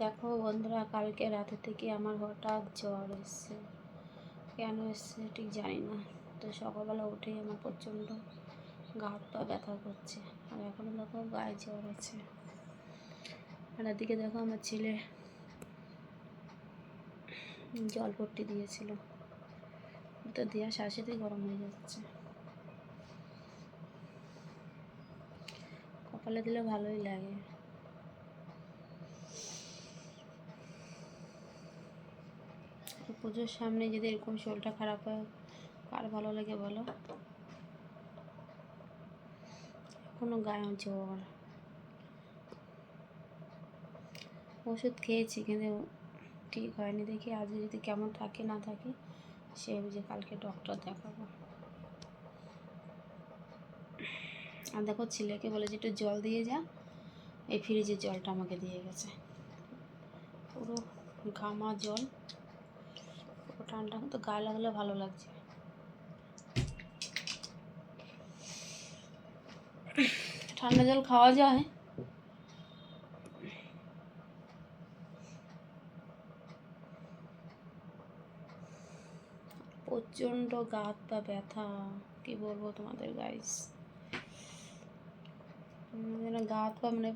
দেখো বন্ধুরা, কালকে রাতে থেকে আমার হঠাৎ জ্বর এসছে। কেন এসছে ঠিক জানি না। তো সকালবেলা উঠেই আমার প্রচণ্ড গা হাত পা ব্যথা করছে। আর এখনও দেখো গায়ে জ্বর আছে। আর এদিকে দেখো আমার ছেলে জল পট্টি দিয়েছিল। তো দেওয়ার সাথে গরম হয়ে যাচ্ছে। কপালে দিলে ভালোই লাগে তো পুজোর সামনে যদি এরকম শরীরটা খারাপ হয়, কার ভালো লাগে বলো? এখনও গায়ে জ্বর। ওষুধ খেয়েছি কিন্তু ঠিক হয়নি, দেখি আজ যদি কেমন থাকে, না থাকে, সে বুঝে কালকে ডক্টর দেখাবো। আর দেখো ছেলেকে বলেছে, একটু জল দিয়ে যা। এই ফ্রিজের জলটা আমাকে দিয়ে গেছে। পুরো ঘামা জল। ঠান্ডা তো গায়ে লাগলে ভালো লাগছে। ঠান্ডা জল খাওয়া যায়। প্রচণ্ড গা ব্যথা, কি বলব তোমাদের গাইস যেন গা হাত পা মানে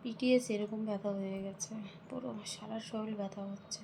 পিটিয়েছে এরকম ব্যথা হয়ে গেছে। পুরো সারা শরীর ব্যথা হচ্ছে।